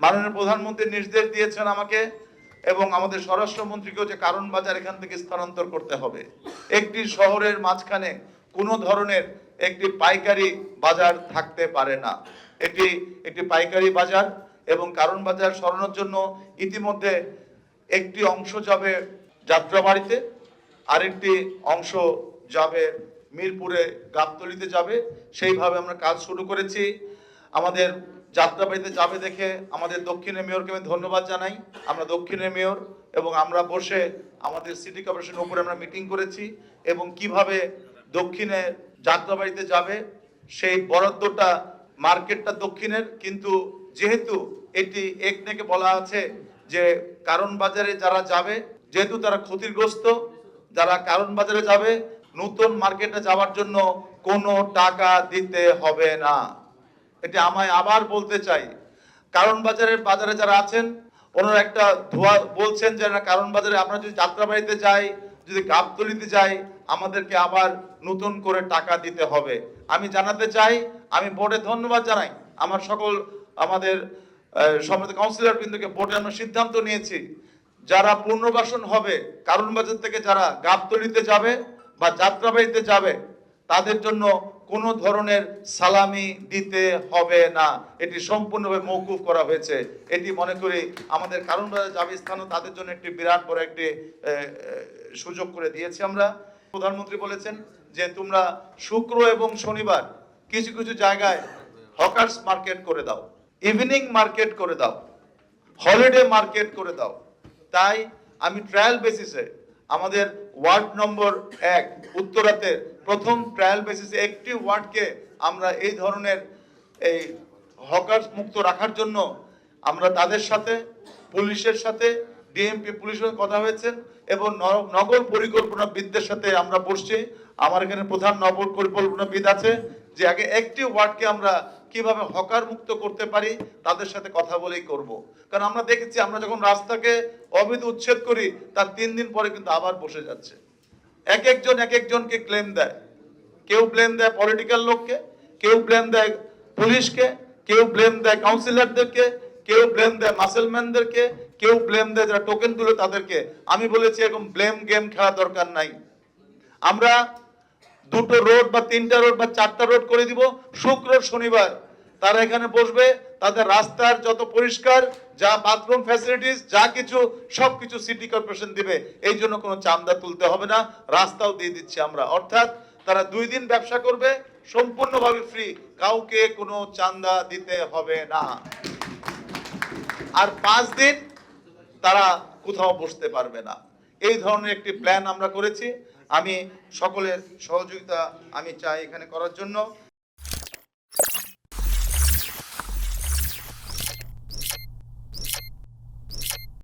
মাননীয় প্রধানমন্ত্রী নির্দেশ দিয়েছেন আমাকে এবং আমাদের স্বরাষ্ট্রমন্ত্রীকেও যে কারণ বাজার এখান থেকে স্থানান্তর করতে হবে। একটি শহরের মাঝখানে কোনো ধরনের একটি পাইকারি বাজার থাকতে পারে না। এটি একটি পাইকারি বাজার এবং কারণ বাজার সরানোর জন্য ইতিমধ্যে একটি অংশ যাবে যাত্রাবাড়িতে, আরেকটি অংশ যাবে মিরপুরে গাবতলিতে যাবে। সেইভাবে আমরা কাজ শুরু করেছি। আমাদের যাত্রাবাড়িতে যাবে দেখে আমাদের দক্ষিণের মেয়রকে আমি ধন্যবাদ জানাই। আমরা দক্ষিণের মেয়র এবং আমরা বসে আমাদের সিটি কর্পোরেশনের উপরে আমরা মিটিং করেছি এবং কীভাবে দক্ষিণে যাত্রাবাড়িতে যাবে, সেই বরাদ্দটা মার্কেটটা দক্ষিণের, কিন্তু যেহেতু এটি একনেকে বলা আছে যে কারণ বাজারে যারা যাবে, যেহেতু তারা ক্ষতিগ্রস্ত, যারা কারণ বাজারে যাবে, নতুন মার্কেটে যাওয়ার জন্য কোনো টাকা দিতে হবে না। এটা আমায় আবার বলতে চাই। কারণ বাজারের বাজারে যারা আছেন, ওনারা একটা ধোয়া বলছেন যে কারণ বাজারে আমরা যদি যাত্রাবাড়িতে যাই, যদি গাবতলিতে যাই, আমাদেরকে আবার নতুন করে টাকা দিতে হবে। আমি জানাতে চাই, আমি বোর্ডে ধন্যবাদ জানাই। আমার সকল, আমাদের সমিতি কাউন্সিলর বিন্দুকে বোর্ডে আমরা সিদ্ধান্ত নিয়েছি। যারা পুনর্বাসন হবে কারণ বাজার থেকে যারা গাবতলিতে যাবে বা যাত্রাবাড়িতে যাবে, তাদের জন্য কোনো ধরনের সালামি দিতে হবে না। এটি সম্পূর্ণভাবে মৌকুফ করা হয়েছে। এটি মনে করি আমাদের কারণ যাবে স্থানও তাদের জন্য একটি বিরাট বড় একটি সুযোগ করে দিয়েছি আমরা। প্রধানমন্ত্রী বলেছেন যে, তোমরা শুক্র এবং শনিবার কিছু কিছু জায়গায় হকার্স মার্কেট করে দাও, ইভিনিং মার্কেট করে দাও, হলিডে মার্কেট করে দাও। তাই আমি ট্রায়াল বেসিসে আমাদের ওয়ার্ড নম্বর এক উত্তরাতে প্রথম ট্রায়াল বেসিসে একটি ওয়ার্ডকে আমরা এই ধরনের এই হকার মুক্ত রাখার জন্য আমরা তাদের সাথে, পুলিশের সাথে ডিএমপি পুলিশের কথা হয়েছে এবং নগর পরিকল্পনাবিদদের সাথে আমরা বসছি। আমার এখানে প্রধান নগর পরিকল্পনাবিদ আছে যে আগে একটি ওয়ার্ডকে আমরা কীভাবে হকার মুক্ত করতে পারি, তাদের সাথে কথা বলেই করব। কারণ আমরা দেখেছি, আমরা যখন রাস্তাকে অবৈধ উচ্ছেদ করি, তার তিন দিন পরে কিন্তু আবার বসে যাচ্ছে। এক একজন, এক একজনকে ক্লেম দেয়। কেউ ব্লেম দেয় পলিটিক্যাল লোককে, কেউ ব্লেম দেয় পুলিশকে, কেউ ব্লেম দেয় কাউন্সিলরদেরকে কেউ ব্লেম দেয় মাসেলম্যানদেরকে কেউ ব্লেম দেয় যারা টোকেন তুলে তাদেরকে। আমি বলেছি, এরকম ব্লেম গেম খেলা দরকার নাই। আমরা দুটো রোড বা তিনটা রোড বা চারটা রোড করে দিব, শুক্র, শনিবার। তারা এখানে বসবে, তাদের রাস্তার যত পরিষ্কার, যা বাথরুম ফ্যাসিলিটিস যা কিছু সব কিছু সিটি কর্পোরেশন দিবে। এই জন্য কোনো চান্দা তুলতে হবে না, রাস্তাও দিয়ে দিচ্ছি আমরা। অর্থাৎ তারা দুই দিন ব্যবসা করবে, সম্পূর্ণভাবে ফ্রি কাউকে কোনো চান্দা দিতে হবে না। আর পাঁচ দিন তারা কোথাও বসতে পারবে না। এই ধরনের একটি প্ল্যান আমরা করেছি। আমি সকলের সহযোগিতা আমি চাই এখানে করার জন্য।